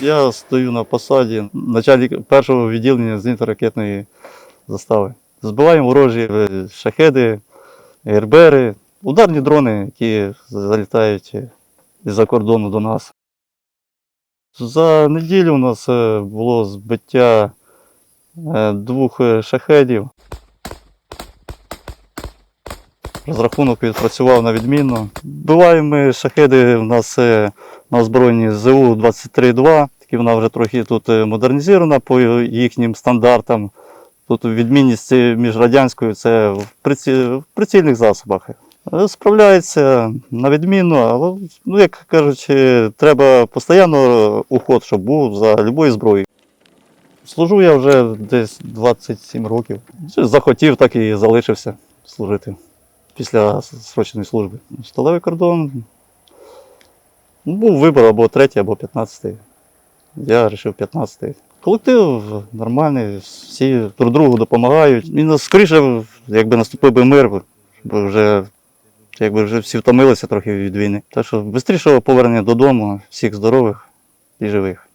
Я стою на посаді начальник першого відділення зенітно-ракетної застави. Збиваємо ворожі е, шахеди, РБРи, ударні дрони, які залітають з-за кордону до нас. За неділю у нас е, було збиття е, двох е, шахедів. Розрахунок відпрацював на відмінно. Вбиваємо ми шахеди у нас е, на озброєнні ЗУ-23-2. Такі вона вже трохи тут е, модернізована по їхнім стандартам. Тут відмінність між радянською це в, приці... в прицільних засобах. Е, Справляється на відмінно, але, ну, як кажуть, е, треба постійно уход, щоб був за будь-якою зброєю. Служу я вже десь 27 років. Захотів, так і залишився служити після срочної служби. Сталевий кордон. Ну, Був вибір або третій, або п'ятнадцятий. Я вирішив 15-й. Колектив нормальний, всі друг другу допомагають. І ну, скоріше, якби наступив би мир, бо вже, якби вже всі втомилися трохи від війни. Так що швидшого повернення додому, всіх здорових і живих.